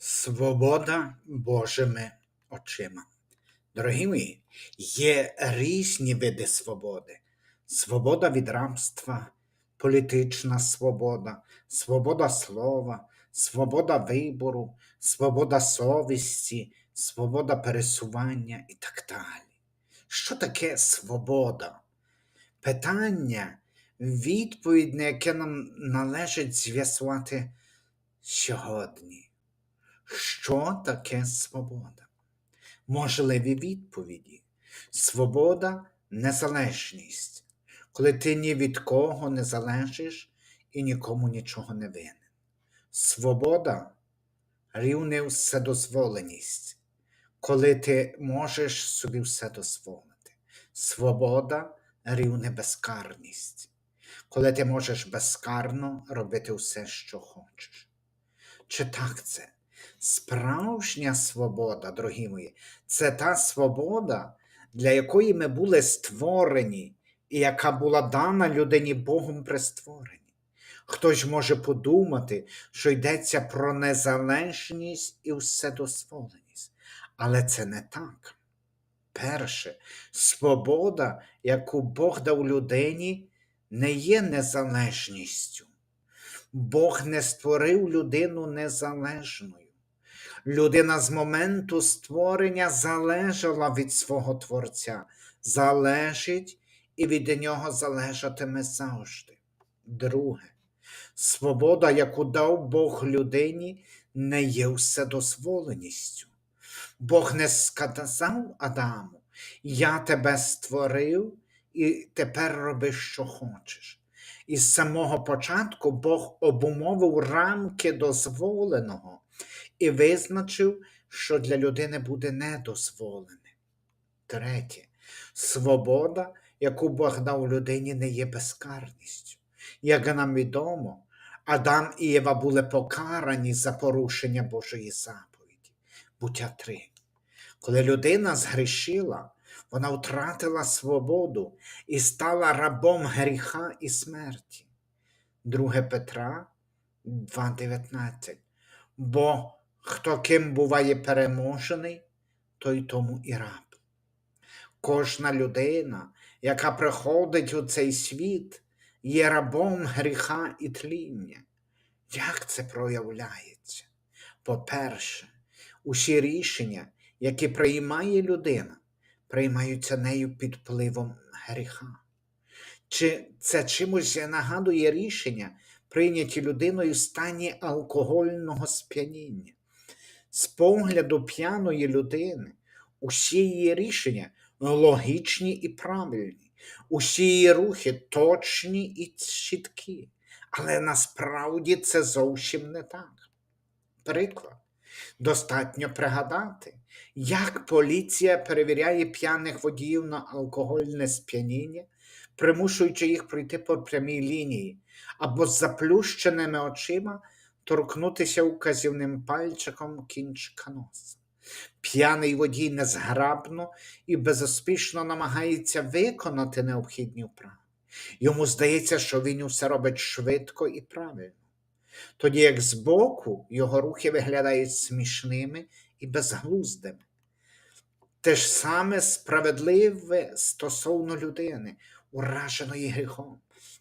Свобода Божими очима. Дорогі мої, є різні види свободи. Свобода від рабства, політична свобода, свобода слова, свобода вибору, свобода совісті, свобода пересування і так далі. Що таке свобода? Питання, відповідь, на яке нам належить з'ясувати сьогодні. Що таке свобода? Можливі відповіді. Свобода незалежність, коли ти ні від кого не залежиш і нікому нічого не винен. Свобода рівне вседозволеність, коли ти можеш собі все дозволити. Свобода рівне безкарність, коли ти можеш безкарно робити все, що хочеш. Чи так це? Справжня свобода, дорогі мої, це та свобода, для якої ми були створені, і яка була дана людині Богом при створенні. Хтось може подумати, що йдеться про незалежність і вседозволеність, але це не так. Перше, свобода, яку Бог дав людині, не є незалежністю. Бог не створив людину незалежною. Людина з моменту створення залежала від свого Творця, залежить і від нього залежатиме завжди. Друге, свобода, яку дав Бог людині, не є вседозволеністю. Бог не сказав Адаму, я тебе створив і тепер роби, що хочеш. Із самого початку Бог обумовив рамки дозволеного і визначив, що для людини буде недозволене. Третє, свобода, яку Бог дав людині, не є безкарністю. Як нам відомо, Адам і Єва були покарані за порушення Божої заповіді. Буття 3. Коли людина згрішила, вона втратила свободу і стала рабом гріха і смерті. 2 Петра 2,19. Бо хто ким буває переможений, той тому і раб. Кожна людина, яка приходить у цей світ, є рабом гріха і тління. Як це проявляється? По-перше, усі рішення, які приймає людина, приймаються нею під впливом гріха. Чи це чимось нагадує рішення, прийняті людиною в стані алкогольного сп'яніння? З погляду п'яної людини, усі її рішення логічні і правильні, усі її рухи точні і чіткі. Але насправді це зовсім не так. Приклад. Достатньо пригадати, як поліція перевіряє п'яних водіїв на алкогольне сп'яніння, примушуючи їх пройти по прямій лінії або з заплющеними очима торкнутися указівним пальчиком кінчика носа. П'яний водій незграбно і безуспішно намагається виконати необхідні вправи. Йому здається, що він усе робить швидко і правильно тоді як збоку його рухи виглядають смішними і безглуздими. Те ж саме справедливе стосовно людини, ураженої гріхом,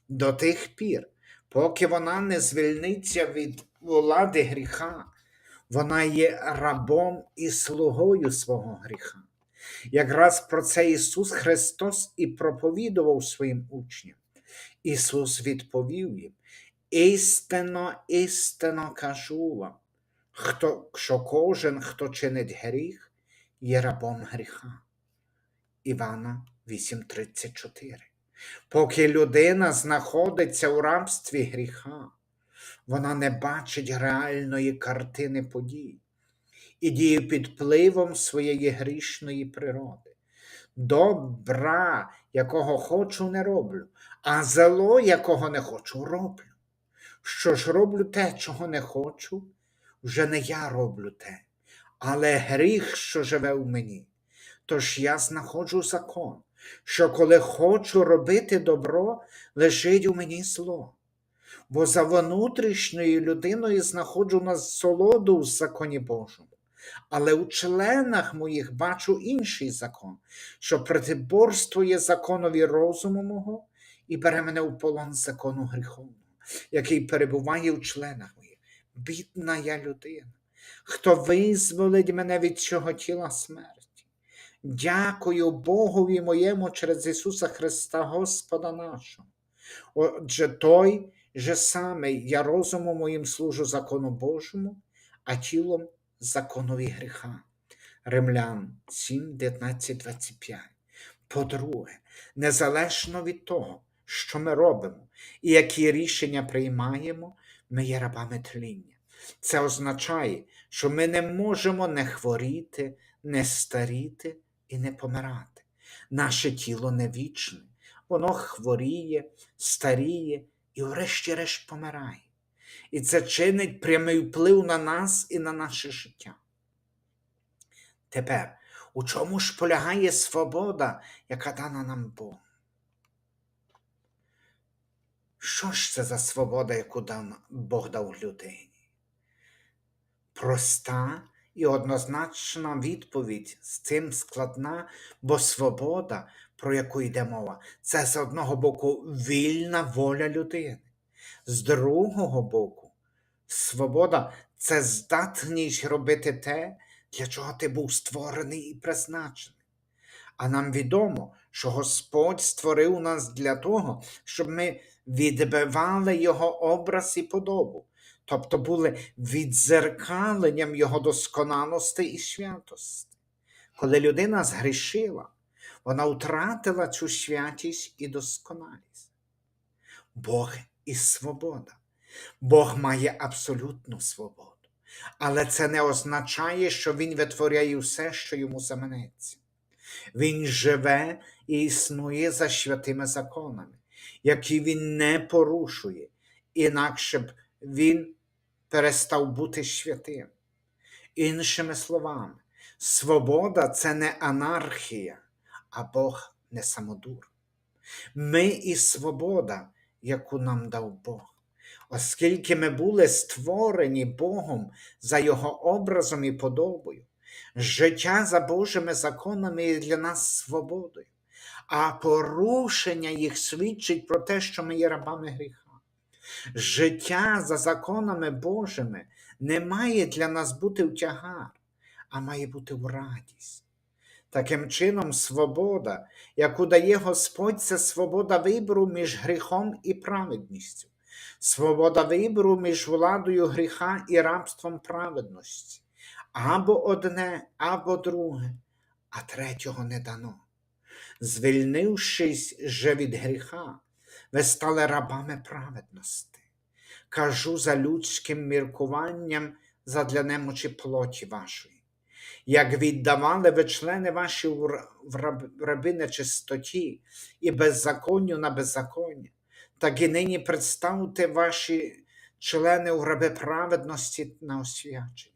до тих пір, поки вона не звільниться від влади гріха, вона є рабом і слугою свого гріха. Якраз про це Ісус Христос і проповідував своїм учням. Ісус відповів їм, Істинно, істинно кажу вам, хто, що кожен, хто чинить гріх, є рабом гріха. Івана 8:34. Поки людина знаходиться у рабстві гріха, вона не бачить реальної картини подій і діє під впливом своєї грішної природи. Добра, якого хочу, не роблю, а зло, якого не хочу, роблю. Що ж роблю те, чого не хочу, вже не я роблю те, але гріх, що живе в мені. Тож я знаходжу закон, що коли хочу робити добро, лежить у мені зло. Бо за внутрішньою людиною знаходжу насолоду в законі Божому. Але у членах моїх бачу інший закон, що протиборствує законові розуму мого і бере мене у полон закону гріховного, який перебуває у членах моїх. Бідна я людина. Хто визволить мене від цього тіла смерті? Дякую Богові моєму через Ісуса Христа, Господа нашого. Отже, той же самий я розумом моїм служу закону Божому, а тілом законові гріха. Римлян 7, 19, 25. По-друге, незалежно від того, що ми робимо і які рішення приймаємо, ми є рабами тління. Це означає, що ми не можемо не хворіти, не старіти і не помирати. Наше тіло не вічне, воно хворіє, старіє і, врешті-решт, помирає. І це чинить прямий вплив на нас і на наше життя. Тепер, у чому ж полягає свобода, яка дана нам Богом? Що ж це за свобода, яку Бог дав людині? Проста і однозначна відповідь з цим складна, бо свобода, про яку йде мова, це з одного боку вільна воля людини, з другого боку, свобода це здатність робити те, для чого ти був створений і призначений. А нам відомо, що Господь створив нас для того, щоб ми відбивали Його образ і подобу, тобто були відзеркаленням Його досконалості і святості. Коли людина згрішила, вона втратила цю святість і досконалість. Бог і свобода. Бог має абсолютну свободу. Але це не означає, що Він витворяє все, що йому заманеться. Він живе і існує за святими законами, які він не порушує, інакше б він перестав бути святим. Іншими словами, свобода це не анархія, а Бог не самодур. Ми і свобода, яку нам дав Бог. Оскільки ми були створені Богом за Його образом і подобою, життя за Божими законами є для нас свободою, а порушення їх свідчить про те, що ми є рабами гріха. Життя за законами Божими не має для нас бути в тягар, а має бути в радість. Таким чином, свобода, яку дає Господь, це свобода вибору між гріхом і праведністю, свобода вибору між владою гріха і рабством праведності. Або одне, або друге, а третього не дано. Звільнившись же від гріха, ви стали рабами праведності. Кажу за людським міркуванням задля немочі плоті вашої. Як віддавали ви члени ваші в раби нечистоті і беззаконню на беззаконня, так і нині представте ваші члени у раби праведності на освячення.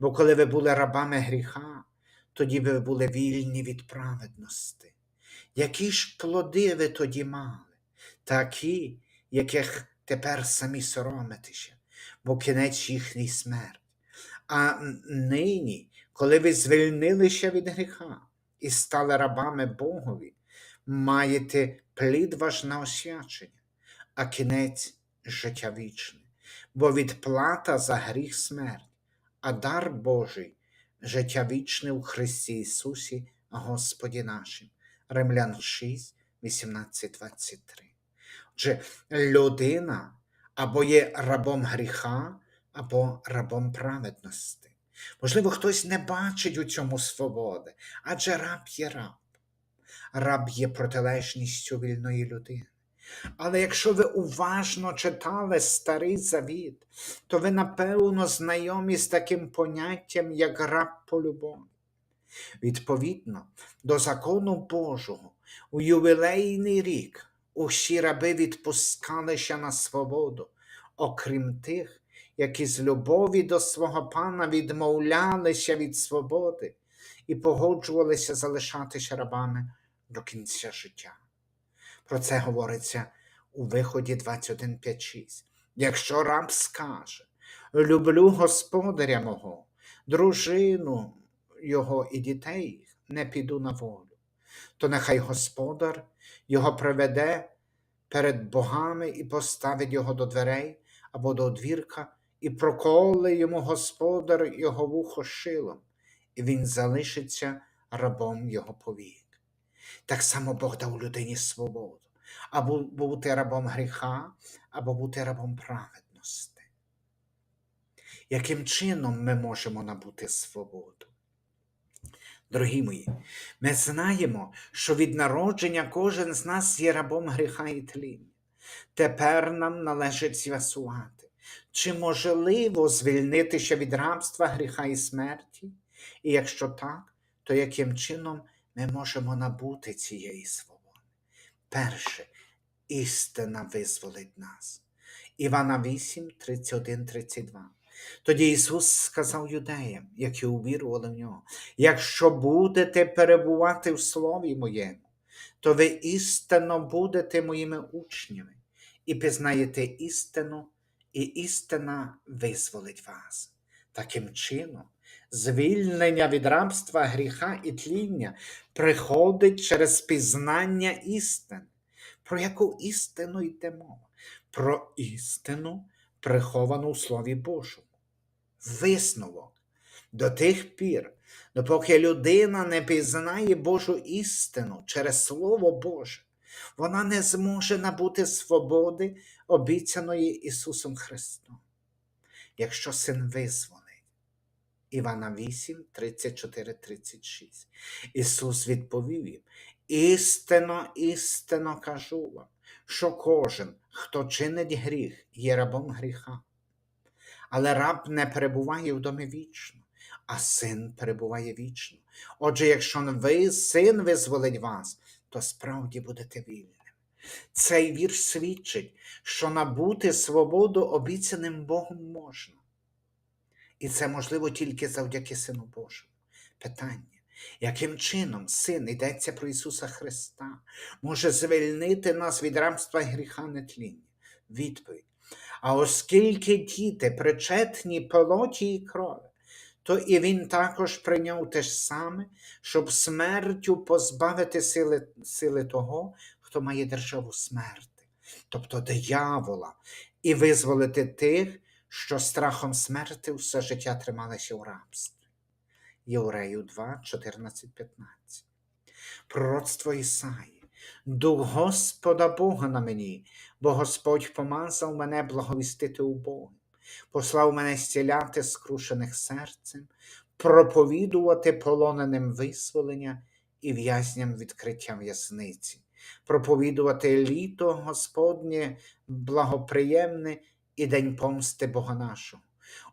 Бо коли ви були рабами гріха, тоді ви були вільні від праведності. Які ж плоди ви тоді мали? Такі, яких тепер самі соромитеся, бо кінець їхній смерть. А нині, коли ви звільнилися від гріха і стали рабами Богові, маєте плід ваш на освячення, а кінець життя вічне, бо відплата за гріх смерть, а дар Божий життя вічне у Христі Ісусі, Господі нашим. Римлян 6, 18, 23. Отже, людина або є рабом гріха, або рабом праведності. Можливо, хтось не бачить у цьому свободи, адже раб є раб. Раб є протилежністю вільної людини. Але якщо ви уважно читали Старий Завіт, то ви напевно знайомі з таким поняттям, як раб по любові. Відповідно до закону Божого, у ювілейний рік усі раби відпускалися на свободу, окрім тих, які з любові до свого пана відмовлялися від свободи і погоджувалися залишатися рабами до кінця життя. Про це говориться у виході 21.5.6. Якщо раб скаже, люблю господаря мого, дружину його і дітей, не піду на волю, то нехай господар його приведе перед богами і поставить його до дверей або до одвірка, і проколе йому господар його вухо шилом, і він залишиться рабом його повік. Так само Бог дав людині свободу, або бути рабом гріха, або бути рабом праведності. Яким чином ми можемо набути свободу? Дорогі мої, ми знаємо, що від народження кожен з нас є рабом гріха і тління. Тепер нам належить з'ясувати, чи можливо звільнитися від рабства гріха і смерті, і якщо так, то яким чином ми можемо набути цієї свободи? Перше, істина визволить нас. Івана 8, 31, 32. Тоді Ісус сказав юдеям, які увірували в нього: якщо будете перебувати в Слові моєму, то ви істинно будете моїми учнями і пізнаєте істину, і істина визволить вас. Таким чином, звільнення від рабства, гріха і тління приходить через пізнання істини. Про яку істину йде мова? Про істину, приховану у Слові Божому. Висновок до тих пір, допоки людина не пізнає Божу істину через Слово Боже, вона не зможе набути свободи, обіцяної Ісусом Христом. Якщо син визволить, Івана 8, 34, 36. Ісус відповів їм: істинно, істинно кажу вам, що кожен, хто чинить гріх, є рабом гріха. Але раб не перебуває в домі вічно, а син перебуває вічно. Отже, якщо ви син визволить вас, то справді будете вільним. Цей вірш свідчить, що набути свободу обіцяним Богом можна. І це можливо тільки завдяки Сину Божому. Питання, яким чином син йдеться про Ісуса Христа, може звільнити нас від рабства і гріха нетління? Відповідь. А оскільки діти причетні плоті і крові, то і він також прийняв те ж саме, щоб смертю позбавити сили, сили того, хто має державу смерти, тобто диявола, і визволити тих, що страхом смерти все життя трималися у рабстві. Єврею 2, 14, 15. Пророцтво Ісаї. Дух Господа Бога на мені, бо Господь помазав мене благовістити убогим, послав мене зціляти скрушених серцем, проповідувати полоненим визволення і в'язням відкриття в'язниці, проповідувати літо Господнє благоприємне і день помсти Бога нашого,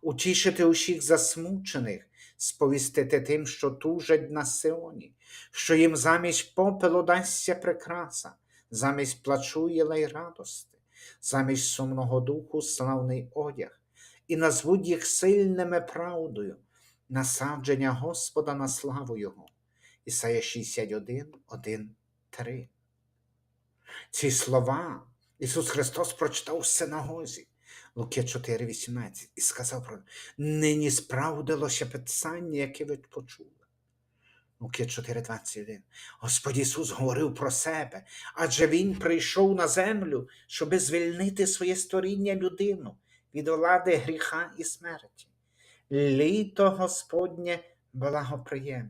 утішити усіх засмучених, сповістити тим, що тужать на Сионі, що їм замість попелу дасться прикраса, замість плачу єлей радости, замість сумного духу славний одяг, і назвуть їх сильними правдою, насадження Господа на славу Його. Ісая 61, 1, 3. Ці слова Ісус Христос прочитав в синагозі. Луки 4,18 і сказав про нині справдилося питання, яке ви почули. Луки 4,21. Господь Ісус говорив про себе, адже Він прийшов на землю, щоби звільнити своє створіння людину від влади гріха і смерті. Літо Господнє благоприємне.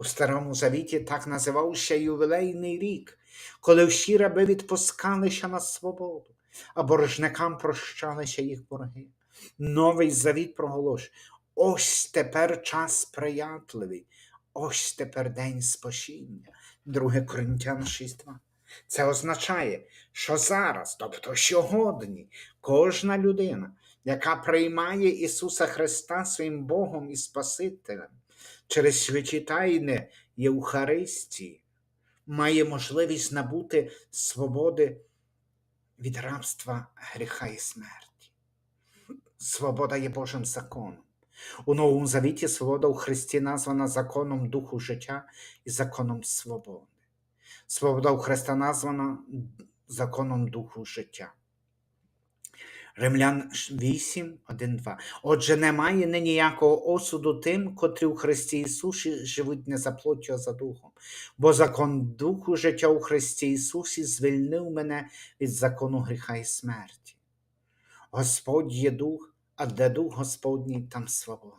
У Старому Завіті так називався ювілейний рік, коли всі раби відпускалися на свободу а боржникам прощалися їх борги. Новий завіт проголошує. Ось тепер час сприятливий, ось тепер день спасіння. 2 Коринтян 6.2. Це означає, що зараз, тобто сьогодні, кожна людина, яка приймає Ісуса Христа своїм Богом і Спасителем через святі тайни Євхаристії, має можливість набути свободи від рабства гріха і смерті. Свобода є Божим законом. У Новому Завіті свобода у Христі названа законом Духу життя і законом свободи. Свобода у Христа названа законом Духу життя. Римлян 8, 1, 2. Отже, немає ніякого осуду тим, котрі у Христі Ісусі живуть не за плоттю, а за духом. Бо закон духу життя у Христі Ісусі звільнив мене від закону гріха і смерті. Господь є дух, а де дух Господній, там свобода.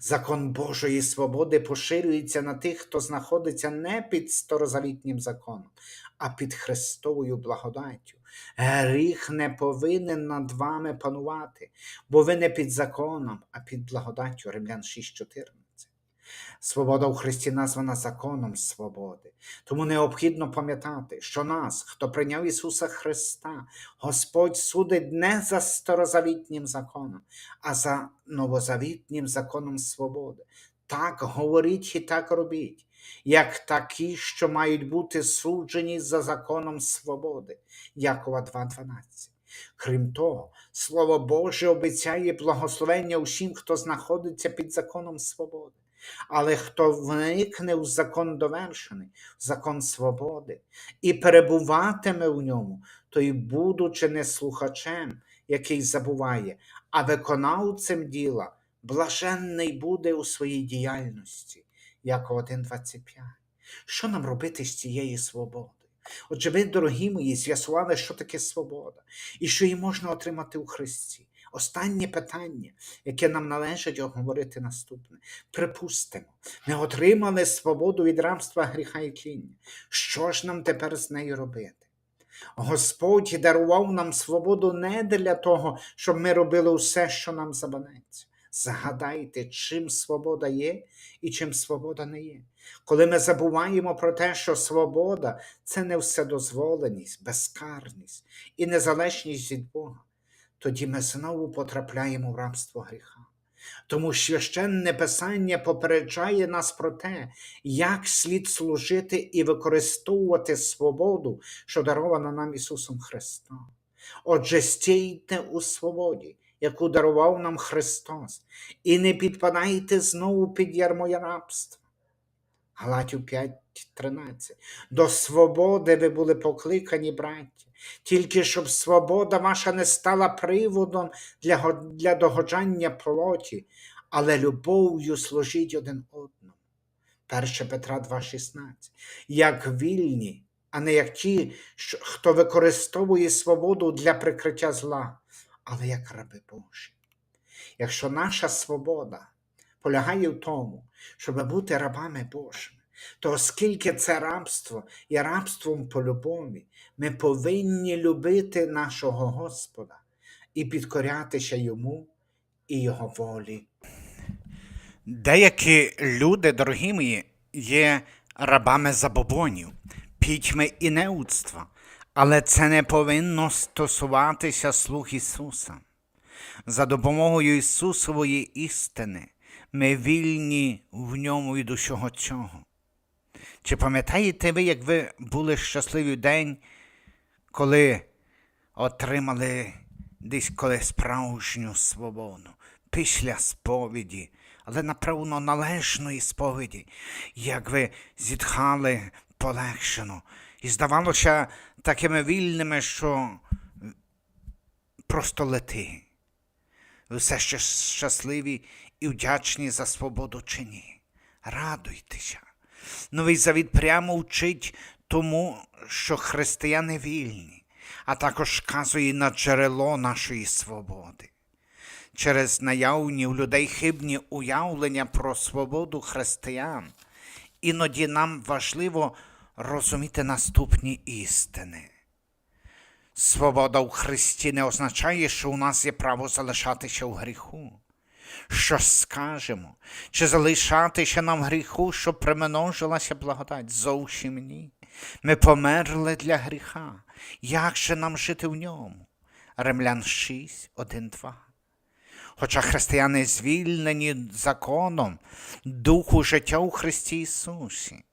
Закон Божої свободи поширюється на тих, хто знаходиться не під старозавітнім законом, а під Христовою благодаттю. Гріх не повинен над вами панувати, бо ви не під законом, а під благодаттю. Римлян 6.14. Свобода у Христі названа законом свободи. Тому необхідно пам'ятати, що нас, хто прийняв Ісуса Христа, Господь судить не за старозавітнім законом, а за новозавітнім законом свободи. Так говоріть і так робіть, як такі, що мають бути суджені за законом свободи. Якова 2.12. Крім того, Слово Боже обіцяє благословення усім, хто знаходиться під законом свободи. Але хто вникне в закон довершений, в закон свободи, і перебуватиме в ньому, той, будучи не слухачем, який забуває, а виконавцем діла, блаженний буде у своїй діяльності, як 1.25. Що нам робити з цією свободою? Отже, ви, дорогі мої, з'ясували, що таке свобода і що її можна отримати у Христі. Останнє питання, яке нам належить обговорити наступне. Припустимо, ми отримали свободу від рабства гріха і тління. Що ж нам тепер з нею робити? Господь дарував нам свободу не для того, щоб ми робили усе, що нам забанеться. Згадайте, чим свобода є і чим свобода не є. Коли ми забуваємо про те, що свобода це не вседозволеність, безкарність і незалежність від Бога, тоді ми знову потрапляємо в рабство гріха. Тому священне Писання попереджає нас про те, як слід служити і використовувати свободу, що дарована нам Ісусом Христом. Отже, стійте у свободі, яку дарував нам Христос, і не підпадайте знову під ярмо рабства. Галатів 5.13. До свободи ви були покликані, браття, тільки щоб свобода ваша не стала приводом для, для догоджання плоті, але любов'ю служіть один одному. 1 Петра 2,16. Як вільні, а не як ті, хто використовує свободу для прикриття зла, але як раби Божі. Якщо наша свобода полягає в тому, щоб бути рабами Божими, то оскільки це рабство є рабством по любові, ми повинні любити нашого Господа і підкорятися йому і його волі. Деякі люди, дорогі мої, є рабами забобонів, пітьми і неудства, але це не повинно стосуватися слуг Ісуса. За допомогою Ісусової істини ми вільні в ньому від усього цього. Чи пам'ятаєте ви, як ви були щасливий день, коли отримали десь коли справжню свободу після сповіді, але напевно належної сповіді, як ви зітхали полегшено і здавалося такими вільними, що просто лети. Все ще щасливі і вдячні за свободу чи ні. Радуйтеся. Новий завіт прямо вчить тому, що християни вільні, а також вказує на джерело нашої свободи. Через наявні у людей хибні уявлення про свободу християн, іноді нам важливо розуміти наступні істини. Свобода у Христі не означає, що у нас є право залишатися у гріху. Що скажемо? Чи залишатися нам гріху, щоб примножилася благодать? Зовсім ні. Ми померли для гріха. Як же нам жити в ньому? Римлян 6, 1, 2. Хоча християни звільнені законом духу життя у Христі Ісусі.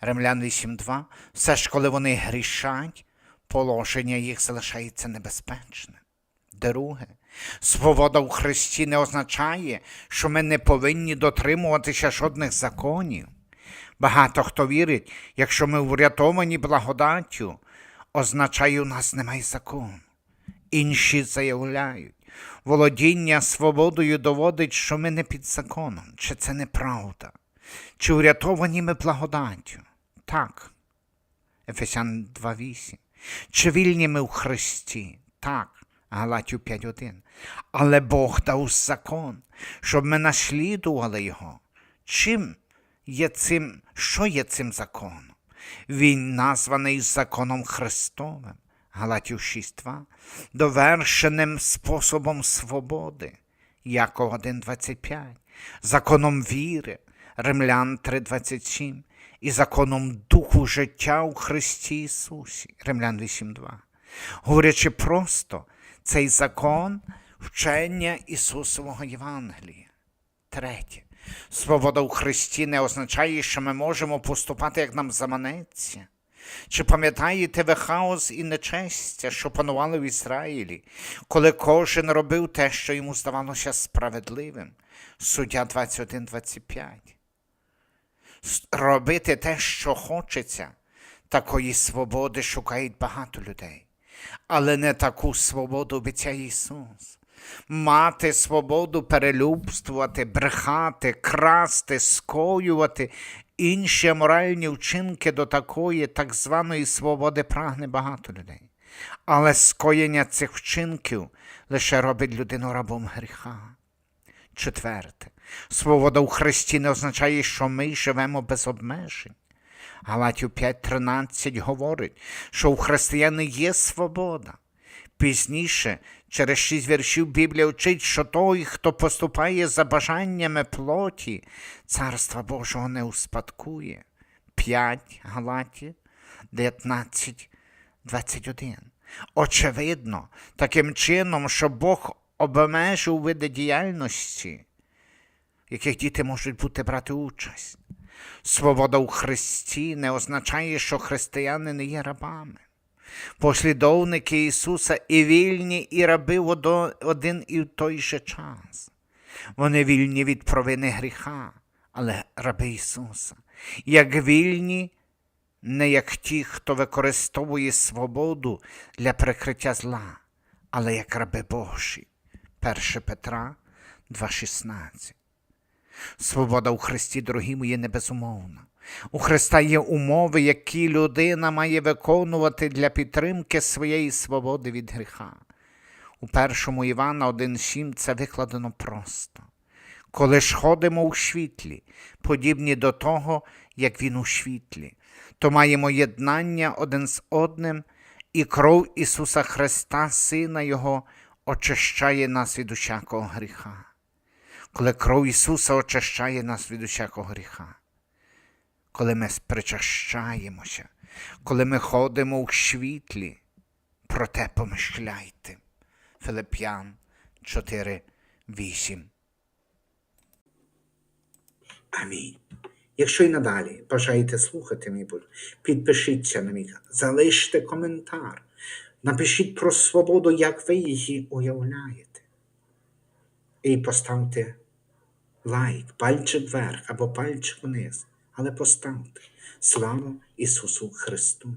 Римлян 8.2. Все ж, коли вони грішать, положення їх залишається небезпечним. Друге, свобода у Христі не означає, що ми не повинні дотримуватися жодних законів. Багато хто вірить, якщо ми врятовані благодаттю, означає, у нас немає закону. Інші заявляють, володіння свободою доводить, що ми не під законом. Чи це неправда? Чи урятовані ми благодаттю? Так. Ефесян 2.8. Чи вільні ми у Христі? Так. Галатів 5.1. Але Бог дав закон, щоб ми наслідували його. Чим є цим, що є цим законом? Він названий законом Христовим. Галатів 6.2, довершеним способом свободи, Яков 1.25, законом віри, Римлян 3.27 і законом духу життя у Христі Ісусі, Римлян 8.2. Говорячи просто, цей закон вчення Ісусового Євангелія. Третє. Свобода у Христі не означає, що ми можемо поступати, як нам заманеться. Чи пам'ятаєте ви хаос і нечестя, що панували в Ізраїлі, коли кожен робив те, що йому здавалося справедливим? Суддя 21-25. Робити те, що хочеться, такої свободи шукають багато людей. Але не таку свободу обіцяє Ісус. Мати свободу перелюбствувати, брехати, красти, скоювати інші моральні вчинки до такої так званої свободи прагне багато людей. Але скоєння цих вчинків лише робить людину рабом гріха. Четверте, свобода у Христі не означає, що ми живемо без обмежень. Галатів 5.13 говорить, що у християни є свобода. Пізніше, через шість віршів Біблія вчить, що той, хто поступає за бажаннями плоті, Царства Божого не успадкує. 5 Галатів 19, 21. Очевидно, таким чином, що Бог обмежив види діяльності, яких діти можуть бути брати участь. Свобода у Христі не означає, що християни не є рабами. Послідовники Ісуса і вільні, і раби в один і в той же час. Вони вільні від провини гріха, але раби Ісуса. Як вільні, не як ті, хто використовує свободу для прикриття зла, але як раби Божі. 1 Петра 2,16. Свобода у Христі, дорогі мої, не безумовна. У Христа є умови, які людина має виконувати для підтримки своєї свободи від гріха. У першому Івана 1,7 це викладено просто. Коли ж ходимо у світлі, подібні до того, як він у світлі, то маємо єднання один з одним, і кров Ісуса Христа, Сина Його, очищає нас від усякого гріха коли кров Ісуса очищає нас від усякого гріха, коли ми причащаємося, коли ми ходимо у світлі, проте помишляйте. Филип'ян 4, 8. Амінь. Якщо і надалі бажаєте слухати мій Боже, підпишіться на мій залиште коментар, напишіть про свободу, як ви її уявляєте. І поставте лайк, пальчик вверх або пальчик вниз, але поставте. Слава Ісусу Христу!